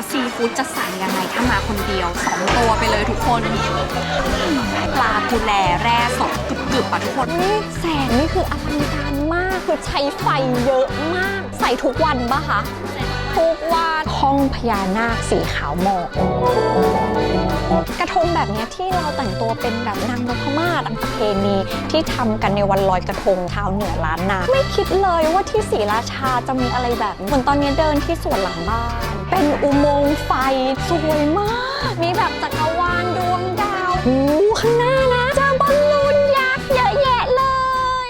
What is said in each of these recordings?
ว่าซีฟู้ดจะสั่งยังไงถ้ามาคนเดียวสองตัวไปเลยทุกคนปลากุแลแร่สดกรึบๆอะทุกคนแสงนี่คืออลังการมากคือใช้ไฟเยอะมาก ใส่ทุกวันปะคะ ทุกวันห้องพญานาคสีขาวหมอกกระทงแบบนี้ที่เราแต่งตัวเป็นแบบนางนพมาศประเพณีที่ทำกันในวันลอยกระทงชาวเหนือล้านนา ไม่คิดเลยว่าที่ศรีราชาจะมีอะไรแบบนี้เหมือนตอนนี้เดินที่สวนหลังบ้าน เป็นอุโมงค์ไฟสวยมาก มีแบบจักรวาลดวงดาวหูข้างหน้านะเจอบอลลูนยักษ์เยอะแยะเลย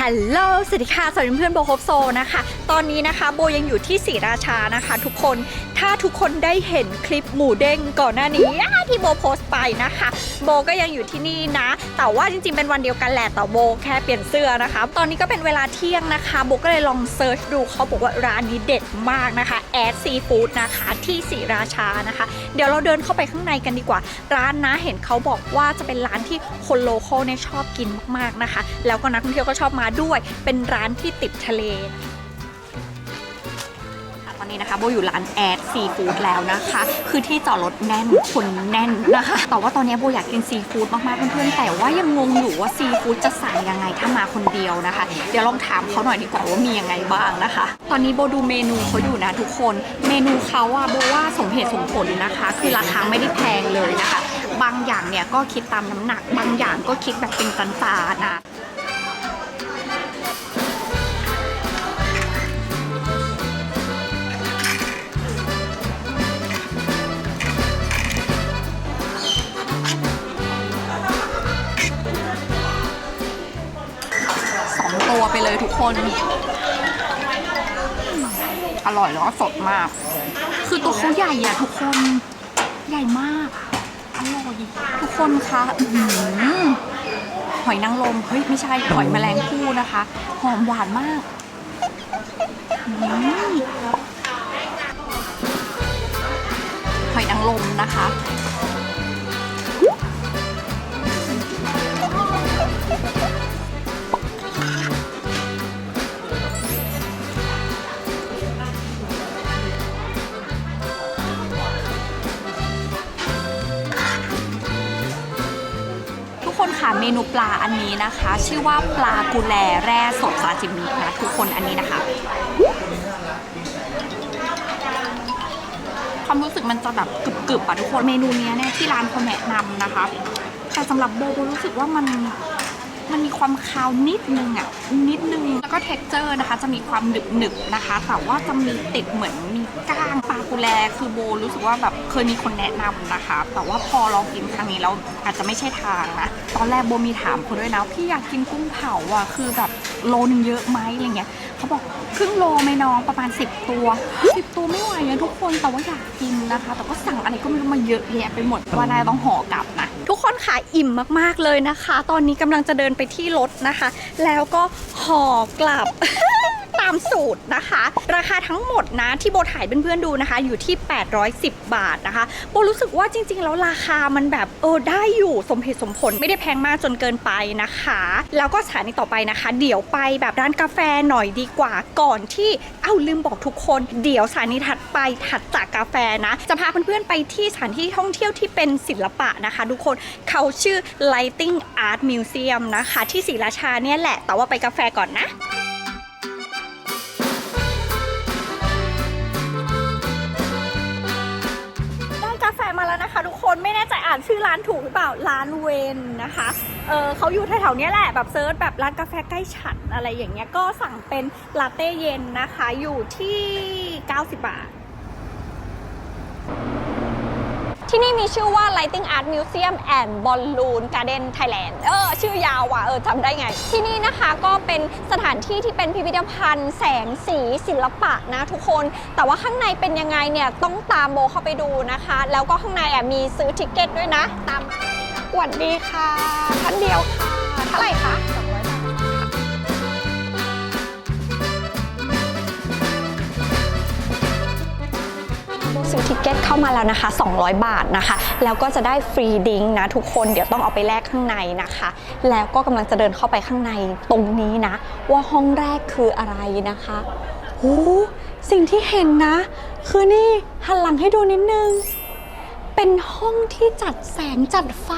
ฮัลโหลสวัสดีค่ะสวัสดีเพื่อนโบโฮปโซนะคะ ตอนนี้นะคะโบยังอยู่ที่ศรีราชานะคะ ทุกคนถ้าทุกคนได้เห็นคลิปหมูเด้งก่อนหน้านี้ที่โบโพสต์ไปนะคะ โบก็ยังอยู่ที่นี่นะ แต่ว่าจริงๆเป็นวันเดียวกันแหละแต่โบแค่เปลี่ยนเสื้อนะคะ ตอนนี้ก็เป็นเวลาเที่ยงนะคะโบก็เลยลองเซิร์ชดูเขาบอกว่าร้านนี้เด็ดมากนะคะแอดซีฟู้ดนะคะที่ศรีราชานะคะ เดี๋ยวเราเดินเข้าไปข้างในกันดีกว่า ร้านนะเห็นเขาบอกว่าจะเป็นร้านที่คนโลเคอลเนี่ยชอบกินมากๆนะคะ แล้วก็นักท่องเที่ยวก็ชอบมาด้วย เป็นร้านที่ติดทะเล อนนี้นะคะโบอยู่ร้านแอดซีฟู้ดแล้วนะคะ คือที่จอดรถแน่นคนแน่นนะคะ แต่ว่าตอนนี้โบอยากกินซีฟู้ดมากๆเพื่อนๆแต่ว่ายังงงอยู่ว่าซีฟู้ดจะสั่งยังไงถ้ามาคนเดียวนะคะ เดี๋ยวลองถามเขาหน่อยดีกว่าว่ามียังไงบ้างนะคะ ตอนนี้โบดูเมนูเขาอยู่นะทุกคน เมนูเขาอะโบว่าสมเหตุสมผลนะคะ คือราคาไม่ได้แพงเลยนะคะ บางอย่างเนี่ยก็คิดตามน้ำหนัก บางอย่างก็คิดแบบเป็นจานๆนะ สองตัวไปเลยทุกคน อร่อยแล้วก็สดมาก คือตัวเขาใหญ่อะทุกคน ใหญ่มาก อร่อยทุกคนคะอื้อหือหอยนางรมเฮ้ยไม่ใช่หอยแมลงภู่นะคะ หอมหวานมากอืมหอยนางรมนะคะ เมนูปลาอันนี้นะคะ ชื่อว่าปลากุแลแร่สดซาจิมินะทุกคนอันนี้นะคะความรู้สึกมันจะแบบกรึบๆอะทุกคนเมนูนี้เนี่ยที่ร้านเขาแนะนำนะคะแต่สำหรับโบโบรู้สึกว่ามันมันมีความคาวนิดนึงอะนิดนึงแล้วก็เท็กเจอร์นะคะ จะมีความหนึบๆนะคะแต่ว่าจะมีติดเหมือน ก้างปลากุแลคือโบรู้สึกว่าแบบเคยมีคนแนะนำนะคะ แต่ว่าพอลองกินครั้งนี้แล้วอาจจะไม่ใช่ทางนะ ตอนแรกโบมีถามคนด้วยนะพี่อยากกินกุ้งเผาอะคือแบบโลนึงเยอะไหมอะไรเงี้ยเขาบอกครึ่งโลไหมน้องประมาณ 10 ตัว 10 ตัวไม่ไหวอะทุกคนแต่ว่าอยากกินนะคะ แต่ก็สั่งอะไรก็ไม่รู้มาเยอะแยะไปหมดว่านาจะต้องห่อกลับนะ ทุกคนขายอิ่มมากๆเลยนะคะ ตอนนี้กำลังจะเดินไปที่รถนะคะ แล้วก็ห่อกลับามสูตรนะคะ ราคาทั้งหมดนะที่โบถ่ายเพื่อนๆดูนะคะ อยู่ที่ 810 บาทนะคะโบรู้สึกว่าจริง ๆ แล้วราคามันแบบเออได้อยู่สมเหตุสมผลไม่ได้แพงมากจนเกินไปนะคะ แล้วก็สถานีต่อไปนะคะ เดี๋ยวไปแบบร้านกาแฟหน่อยดีกว่าก่อนที่เอ้าลืมบอกทุกคน เดี๋ยวสถานีถัดไปถัดจากกาแฟนะ จะพาเพื่อนๆไปที่สถานที่ท่องเที่ยวที่เป็นศิลปะนะคะ ทุกคนเขาชื่อ Lighting Art Museum นะคะ ที่ศรีราชาเนี่ยแหละแต่ว่าไปกาแฟก่อนนะานชื่อร้านถูกหรือเปล่าร้านเวนนะคะ เออเขาอยู่แถวๆนี้แหละแบบเซิร์ชแบบร้านกาแฟใกล้ฉันอะไรอย่างเงี้ยก็สั่งเป็นลาเต้เย็นนะคะอยู่ที่ 90 บาท ที่นี่มีชื่อว่า Lighting Art Museum and Balloon Garden Thailand เออ ชื่อยาวว่ะ เออจำได้ไง ที่นี่นะคะก็เป็นสถานที่ที่เป็นพิพิธภัณฑ์แสงสีศิลปะนะทุกคน แต่ว่าข้างในเป็นยังไงเนี่ย ต้องตามโบเข้าไปดูนะคะ แล้วก็ข้างในอะมีซื้อทิกเก็ตด้วยนะ ตามสวัสดีค่ะท่านเดียวค่ะ เท่าไหร่คะ กเก็ตเข้ามาแล้วนะคะ 200 บาทนะคะ แล้วก็จะได้ฟรีดิ้งนะทุกคนเดี๋ยวต้องเอาไปแลกข้างในนะคะ แล้วก็กำลังจะเดินเข้าไปข้างในตรงนี้นะ ว่าห้องแรกคืออะไรนะคะโอ้สิ่งที่เห็นนะ คือนี่หันหลังให้ดูนิดนึงเป็นห้องที่จัดแสงจัดไฟ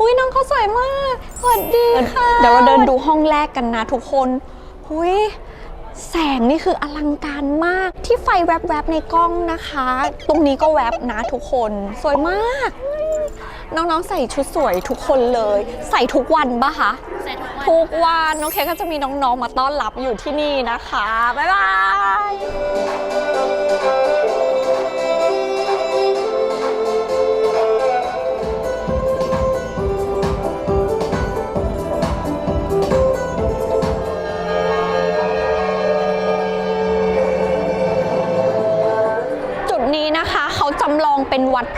อุ้ยน้องเขาสวยมากสวัสดีค่ะ เดี๋ยวเราเดินดูห้องแรกกันนะทุกคน อุ้ย แสงนี่คืออลังการมากที่ไฟแวบๆในกล้องนะคะ ตรงนี้ก็แวบนะทุกคน สวยมาก น้องๆใส่ชุดสวยทุกคนเลย ใส่ทุกวันปะคะใส่ทุกวันทุกวันน้องเคกก็จะมีน้องๆมาต้อนรับอยู่ที่นี่นะคะ บ๊ายบาย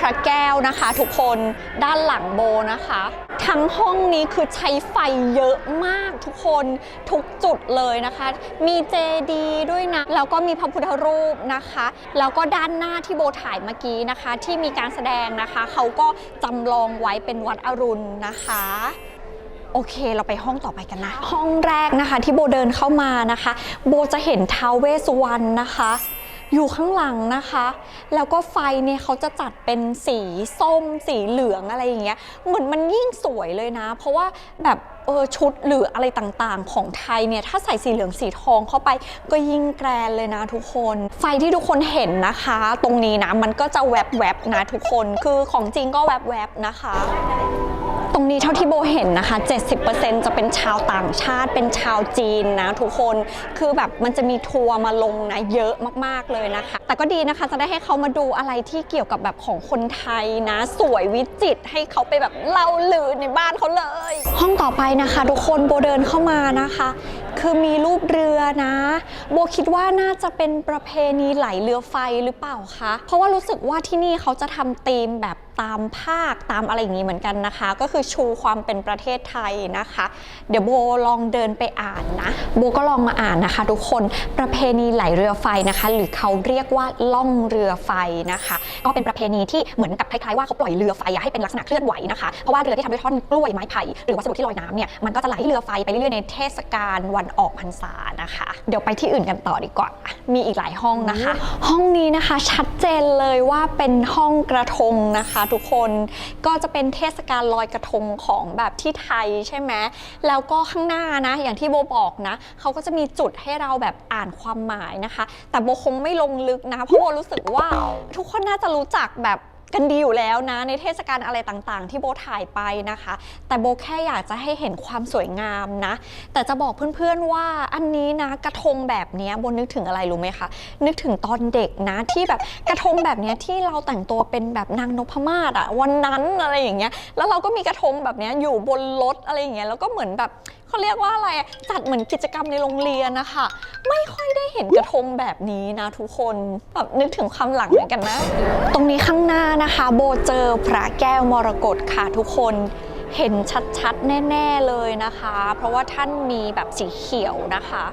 ระแก้วนะคะ ทุกคนด้านหลังโบนะคะ ทั้งห้องนี้คือใช้ไฟเยอะมากทุกคนทุกจุดเลยนะคะ มีเจดีย์ด้วยนะ แล้วก็มีพระพุทธรูปนะคะ แล้วก็ด้านหน้าที่โบถ่ายเมื่อกี้นะคะ ที่มีการแสดงนะคะ เขาก็จำลองไว้เป็นวัดอรุณนะคะโอเค เราไปห้องต่อไปกันนะ ห้องแรกนะคะที่โบเดินเข้ามานะคะ โบจะเห็นท้าวเวสสุวรรณนะคะ อยู่ข้างหลังนะคะ แล้วก็ไฟเนี่ยเขาจะจัดเป็นสีส้ม สีเหลืองอะไรอย่างเงี้ย เหมือนมันยิ่งสวยเลยนะ เพราะว่าแบบเออชุดหรืออะไรต่างๆ ของไทยเนี่ยถ้าใส่สีเหลืองสีทองเข้าไปก็ยิ่งแกรนเลยนะทุกคน ไฟที่ทุกคนเห็นนะคะ ตรงนี้นะมันก็จะแวบๆนะทุกคน คือของจริงก็แวบๆนะคะ ตรงนี้เท่าที่โบเห็นนะคะ 70%จะเป็นชาวต่างชาติเป็นชาวจีนนะทุกคนคือแบบมันจะมีทัวร์มาลงนะเยอะมากๆเลยนะคะ แต่ก็ดีนะคะจะได้ให้เขามาดูอะไรที่เกี่ยวกับแบบของคนไทยนะ สวยวิจิตรให้เขาไปแบบเล่าลือในบ้านเขาเลย ห้องต่อไปนะคะ ทุกคนโบเดินเข้ามานะคะ คือมีรูปเรือนะ โบคิดว่าน่าจะเป็นประเพณีไหลเรือไฟหรือเปล่าคะเพราะว่ารู้สึกว่าที่นี่เขาจะทำธีมแบบ ตามภาคตามอะไรอย่างนี้เหมือนกันนะคะ ก็คือชูความเป็นประเทศไทยนะคะ เดี๋ยวโบลองเดินไปอ่านนะโบก็ลองมาอ่านนะคะ ทุกคนประเพณีไหลเรือไฟนะคะ หรือเขาเรียกว่าล่องเรือไฟนะคะ ก็เป็นประเพณีที่เหมือนกับคล้ายๆว่าเขาปล่อยเรือไฟอะให้เป็นลักษณะเคลื่อนไหวนะคะเพราะว่าเรือที่ทำด้วยท่อนกล้วยไม้ไผ่หรือวัสดุที่ลอยน้ำเนี่ยมันก็จะไหลเรือไฟไปเรื่อยๆในเทศกาลวันออกพรรษานะคะ เดี๋ยวไปที่อื่นกันต่อดีกว่า มีอีกหลายห้องนะคะ ห้องนี้นะคะชัดเจนเลยว่าเป็นห้องกระทงนะคะทุกคนก็จะเป็นเทศกาลลอยกระทงของแบบที่ไทยใช่ไหมแล้วก็ข้างหน้านะ อย่างที่โบบอกนะเขาก็จะมีจุดให้เราแบบอ่านความหมายนะคะ แต่โบคงไม่ลงลึกนะเพราะโบรู้สึกว่าทุกคนน่าจะรู้จักแบบ กันดีอยู่แล้วนะ ในเทศกาลอะไรต่างๆ ที่โบถ่ายไปนะคะ แต่โบแค่อยากจะให้เห็นความสวยงามนะ แต่จะบอกเพื่อนๆว่าอันนี้นะกระทงแบบนี้โบนึกถึงอะไรรู้ไหมคะ นึกถึงตอนเด็กนะที่แบบกระทงแบบนี้ที่เราแต่งตัวเป็นแบบนางนพมาศอะวันนั้นอะไรอย่างเงี้ยแล้วเราก็มีกระทงแบบนี้อยู่บนรถอะไรอย่างเงี้ยแล้วก็เหมือนแบบเขาเรียกว่าอะไรจัดเหมือนกิจกรรมในโรงเรียนนะคะ ไม่ค่อยได้เห็นกระทงแบบนี้นะทุกคนแบบนึกถึงความหลังเหมือนกันนะ ตรงนี้ข้างหน้านะคะ โบเจอพระแก้วมรกตค่ะทุกคนเห็นชัดๆ แน่ ๆ เลยนะคะ เพราะว่าท่านมีแบบสีเขียวนะคะ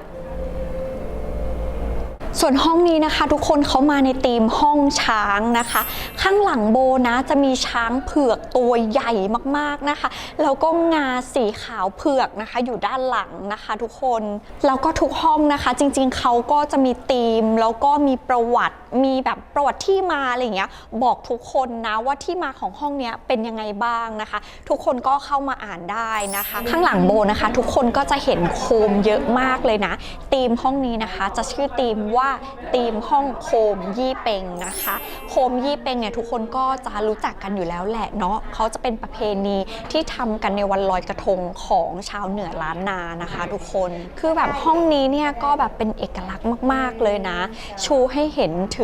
ส่วนห้องนี้นะคะ ทุกคนเขามาในธีมห้องช้างนะคะ ข้างหลังโบนะจะมีช้างเผือกตัวใหญ่มากๆนะคะแล้วก็งาสีขาวเผือกนะคะ อยู่ด้านหลังนะคะ ทุกคนแล้วก็ทุกห้องนะคะ จริงๆเขาก็จะมีธีมแล้วก็มีประวัติ มีแบบประวัติที่มาอะไรอย่างเงี้ยบอกทุกคนนะว่าที่มาของห้องเนี้ยเป็นยังไงบ้างนะคะ ทุกคนก็เข้ามาอ่านได้นะคะ ข้างหลังโบนะคะ ทุกคนก็จะเห็นโคมเยอะมากเลยนะธีมห้องนี้นะคะ จะชื่อธีมว่าธีมห้องโคมยี่เปงนะคะ โคมยี่เปงเนี่ยทุกคนก็จะรู้จักกันอยู่แล้วแหละเนาะเขาจะเป็นประเพณีที่ทำกันในวันลอยกระทงของชาวเหนือล้านนานะคะ ทุกคนคือแบบห้องนี้เนี่ยก็แบบเป็นเอกลักษณ์มาก ๆเลยนะ ชูให้เห็นถึง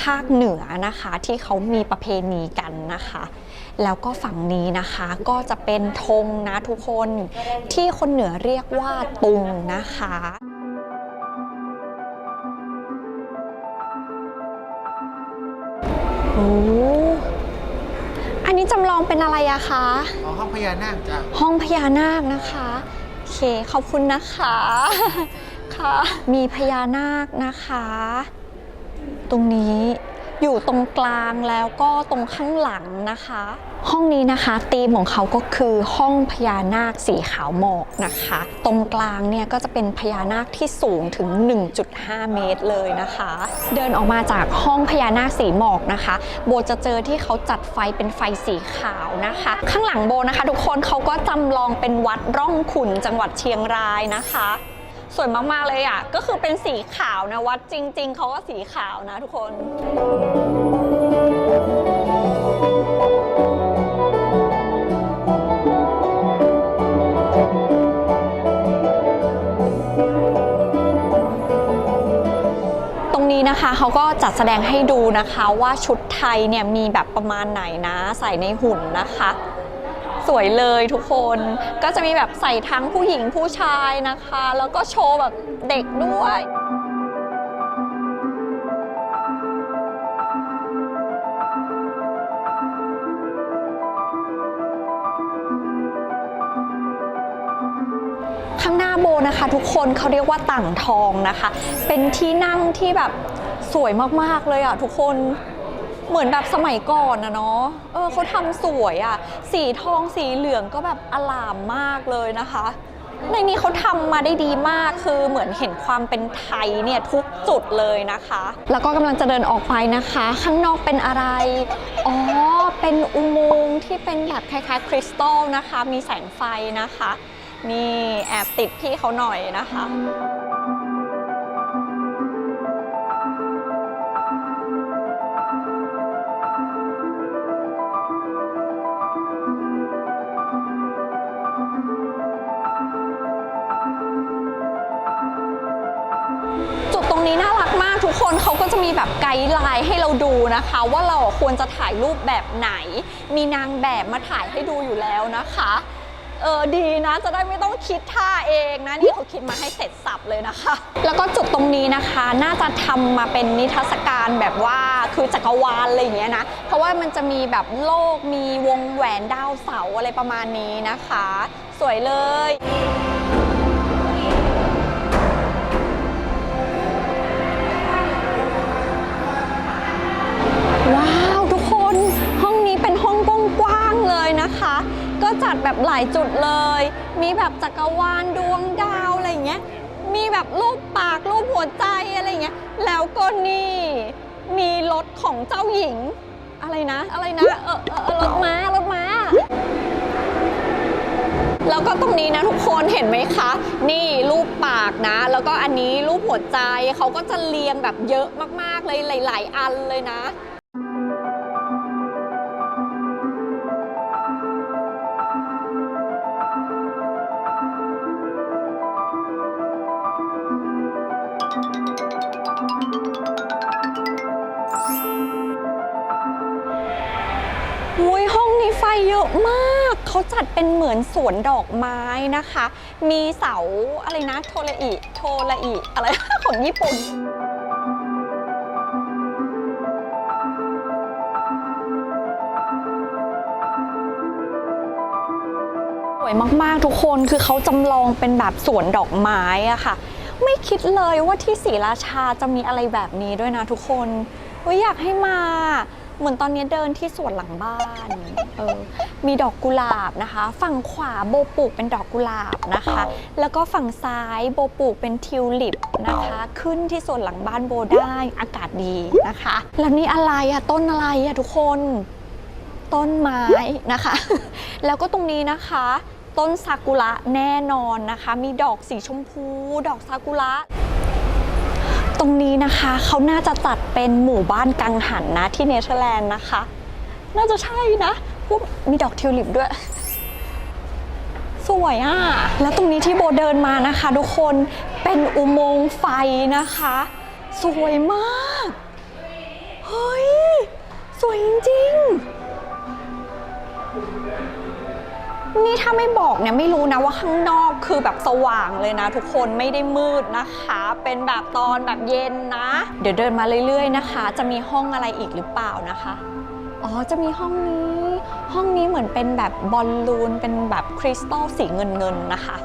ภาคเหนือนะคะที่เขามีประเพณีกันนะคะ แล้วก็ฝั่งนี้นะคะก็จะเป็นธงนะทุกคนที่คนเหนือเรียกว่าตุงนะคะโอ้อันนี้จำลองเป็นอะไรอะคะอ๋อห้องพญานาคจ้ะห้องพญานาคนะคะ โอเค ขอบคุณนะคะ ค่ะ มีพญานาคนะคะ ตรงนี้อยู่ตรงกลางแล้วก็ตรงข้างหลังนะคะ ห้องนี้นะคะธีมของเขาก็คือห้องพญานาคสีขาวหมอกนะคะ ตรงกลางเนี่ยก็จะเป็นพญานาคที่สูงถึง 1.5 เมตรเลยนะคะ เดินออกมาจากห้องพญานาคสีหมอกนะคะ โบจะเจอที่เขาจัดไฟเป็นไฟสีขาวนะคะ ข้างหลังโบนะคะ ทุกคนเขาก็จำลองเป็นวัดร่องขุนจังหวัดเชียงรายนะคะ สวยมาก ๆ เลยอะ ก็คือเป็นสีขาวนะ วัดจริง ๆ เขาก็สีขาวนะทุกคนตรงนี้นะคะเขาก็จัดแสดงให้ดูนะคะว่าชุดไทยเนี่ยมีแบบประมาณไหนนะ ใส่ในหุ่นนะคะ สวยเลยทุกคนก็จะมีแบบใส่ทั้งผู้หญิงผู้ชายนะคะ แล้วก็โชว์แบบเด็กด้วยข้างหน้าโบนะคะ ทุกคนเขาเรียกว่าต่างทองนะคะ เป็นที่นั่งที่แบบสวยมาก ๆ เลยอะทุกคน เหมือนแบบสมัยก่อนนะเนาะ เออเขาทำสวยอะ สีทองสีเหลืองก็แบบอลามมากเลยนะคะ ในนี้เขาทำมาได้ดีมาก คือเหมือนเห็นความเป็นไทยเนี่ยทุกจุดเลยนะคะ แล้วก็กำลังจะเดินออกไปนะคะ ข้างนอกเป็นอะไร อ๋อ เป็นอุโมงค์ที่เป็นแบบคล้ายๆคริสตัลนะคะ มีแสงไฟนะคะ นี่แอบติดพี่เขาหน่อยนะคะ จะมีแบบไกด์ไลน์ให้เราดูนะคะ ว่าเราควรจะถ่ายรูปแบบไหน มีนางแบบมาถ่ายให้ดูอยู่แล้วนะคะเออดีนะจะได้ไม่ต้องคิดท่าเองนะนี่เขาคิดมาให้เสร็จสับเลยนะคะ แล้วก็จุดตรงนี้นะคะ น่าจะทำมาเป็นนิทรรศการแบบว่าคือจักรวาลอะไรอย่างเงี้ยนะ เพราะว่ามันจะมีแบบโลกมีวงแหวนดาวเสาอะไรประมาณนี้นะคะ สวยเลย ว้าวทุกคนห้องนี้เป็นห้องกว้างๆเลยนะคะ ก็จัดแบบหลายจุดเลย มีแบบจักรวาลดวงดาวอะไรเงี้ยมีแบบรูปปากรูปหัวใจอะไรเงี้ยแล้วก็นี่มีรถของเจ้าหญิง อะไรนะ อะไรนะเออเออรถม้ารถม้าแล้วก็ตรงนี้นะทุกคนเห็นไหมคะ นี่รูปปากนะ แล้วก็อันนี้รูปหัวใจเขาก็จะเรียงแบบเยอะมากๆเลยหลาย ๆ อันเลยนะ อะมากเขาจัดเป็นเหมือนสวนดอกไม้นะคะ มีเสาอะไรนะโทระอิโทระอิอะไรของญี่ปุ่นสวยมากๆทุกคนคือเขาจำลองเป็นแบบสวนดอกไม้อะค่ะ ไม่คิดเลยว่าที่ศรีราชาจะมีอะไรแบบนี้ด้วยนะทุกคนอยากให้มา เหมือนตอนนี้เดินที่สวนหลังบ้านเออมีดอกกุหลาบนะคะ ฝั่งขวาโบปลูกเป็นดอกกุหลาบนะคะ แล้วก็ฝั่งซ้ายโบปลูกเป็นทิวลิปนะคะ ขึ้นที่สวนหลังบ้านโบได้อากาศดีนะคะ แล้วนี่อะไรอะต้นอะไรอะทุกคนต้นไม้นะคะ แล้วก็ตรงนี้นะคะ ต้นซากุระแน่นอนนะคะ มีดอกสีชมพู ดอกซากุระ ตรงนี้นะคะเขาน่าจะจัดเป็นหมู่บ้านกังหันนะที่เนเธอร์แลนด์นะคะ น่าจะใช่นะพวกมีดอกทิวลิปด้วย สวยอะ แล้วตรงนี้ที่โบเดินมานะคะ ทุกคนเป็นอุโมงค์ไฟนะคะ สวยมาก เฮ้ย สวยจริงๆ นี่ถ้าไม่บอกเนี่ยไม่รู้นะว่าข้างนอกคือแบบสว่างเลยนะ ทุกคนไม่ได้มืดนะคะ เป็นแบบตอนแบบเย็นนะ เดี๋ยวเดินมาเรื่อยๆนะคะ จะมีห้องอะไรอีกหรือเปล่านะคะ อ๋อจะมีห้องนี้ ห้องนี้เหมือนเป็นแบบบอลลูนเป็นแบบคริสตัลสีเงินๆนะคะ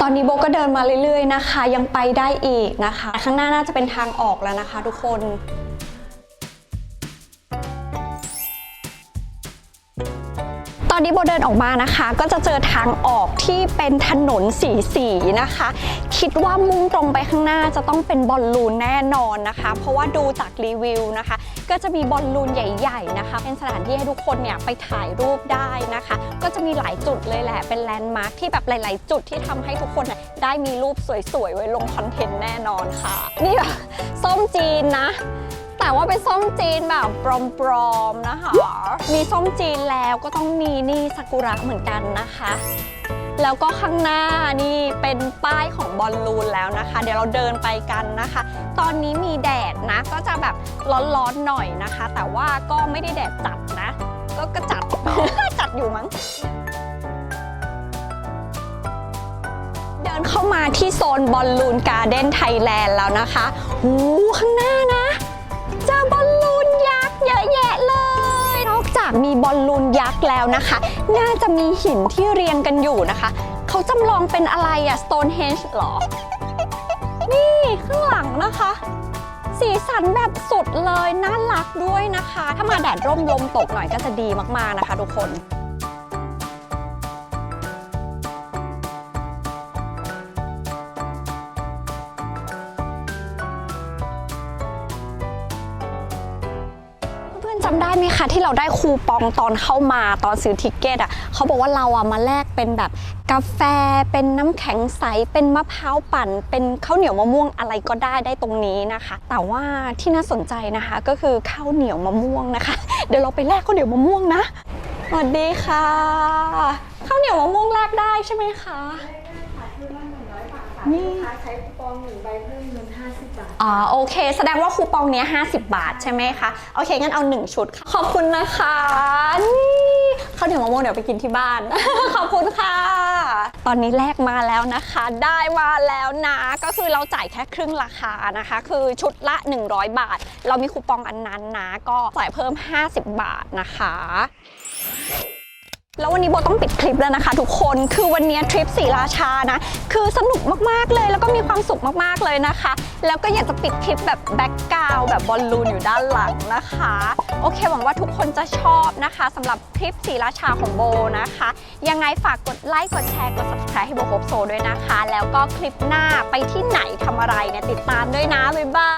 ตอนนี้โบก็เดินมาเรื่อยๆนะคะ ยังไปได้อีกนะคะ ข้างหน้าน่าจะเป็นทางออกแล้วนะคะ ทุกคน อนนี้โบเดินออกมานะคะ ก็จะเจอทางออกที่เป็นถนนสีสีนะคะ คิดว่ามุ่งตรงไปข้างหน้าจะต้องเป็นบอลลูนแน่นอนนะคะ เพราะว่าดูจากรีวิวนะคะ ก็จะมีบอลลูนใหญ่ๆนะคะ เป็นสถานที่ให้ทุกคนเนี่ยไปถ่ายรูปได้นะคะ ก็จะมีหลายจุดเลยแหละเป็นแลนด์มาร์คที่แบบหลาย ๆ จุดที่ทำให้ทุกคนน่ได้มีรูปสวยๆไว้ลงคอนเทนต์แน่นอนค่ะนี่แบบส้มจีนนะ แต่ว่าเป็นส้มจีนแบบปลอมๆนะคะ มีส้มจีนแล้วก็ต้องมีนี่ซากุระเหมือนกันนะคะ แล้วก็ข้างหน้านี่เป็นป้ายของบอลลูนแล้วนะคะ เดี๋ยวเราเดินไปกันนะคะ ตอนนี้มีแดดนะ ก็จะแบบร้อนๆหน่อยนะคะ แต่ว่าก็ไม่ได้แดดจัดนะ ก็ก็จัด จัดอยู่มั้งเดินเข้ามาที่โซนบอลลูนการ์เด้นไทยแลนด์แล้วนะคะหูข้างหน้านะ จากมีบอลลูนยักษ์แล้วนะคะ น่าจะมีหินที่เรียงกันอยู่นะคะ เขาจำลองเป็นอะไรอะ Stonehenge หรอ นี่ข้างหลังนะคะ สีสันแบบสุดเลย น่ารักด้วยนะคะ ถ้ามาแดดร่มลมตกหน่อยก็จะดีมากๆนะคะทุกคน คะที่เราได้คูปองตอนเข้ามาตอนซื้อทิกเก็ตอะเขาบอกว่าเราอะมาแลกเป็นแบบกาแฟ เป็นน้ำแข็งใส เป็นมะพร้าวปั่น เป็นข้าวเหนียวมะม่วงอะไรก็ได้ได้ตรงนี้นะคะ แต่ว่าที่น่าสนใจนะคะก็คือข้าวเหนียวมะม่วงนะคะ เดี๋ยวเราไปแลกข้าวเหนียวมะม่วงนะสวัสดีค่ะ ข้าวเหนียวมะม่วงแลกได้ใช่ไหมคะนี่ใช้คูป องหนึ่งใบเพิ่มเงิน50 บาท อ๋อโอเค แสดงว่าคูปองเนี้ย50 บาทใช่ไหมคะโอเคงั้นเอา 1 ชุดค่ะขอบคุณนะคะนี่ข้าวเหนียวมะม่วงเดี๋ยวไปกินที่บ้าน ขอบคุณค่ะ ตอนนี้แลกมาแล้วนะคะ ได้มาแล้วนะก็คือเราจ่ายแค่ครึ่งราคานะคะ คือชุดละ 100 บาท เรามีคูปองอันนั้นนะก็จ่ายเพิ่ม 50 บาทนะคะ แล้ววันนี้โบต้องปิดคลิปแล้วนะคะทุกคน คือวันนี้ทริปสีราชานะ คือสนุกมากๆเลยแล้วก็มีความสุขมากๆเลยนะคะ แล้วก็อยากจะปิดคลิปแบบแบ็กกราวแบบบอลลูนอยู่ด้านหลังนะคะ โอเคหวังว่าทุกคนจะชอบนะคะสำหรับคลิปสีราชาของโบนะคะ ยังไงฝากกดไลค์กดแชร์กด subscribe ให้โบโฮปโซด้วยนะคะ แล้วก็คลิปหน้าไปที่ไหนทำอะไรเนี่ยติดตามด้วยนะบ๊ายบาย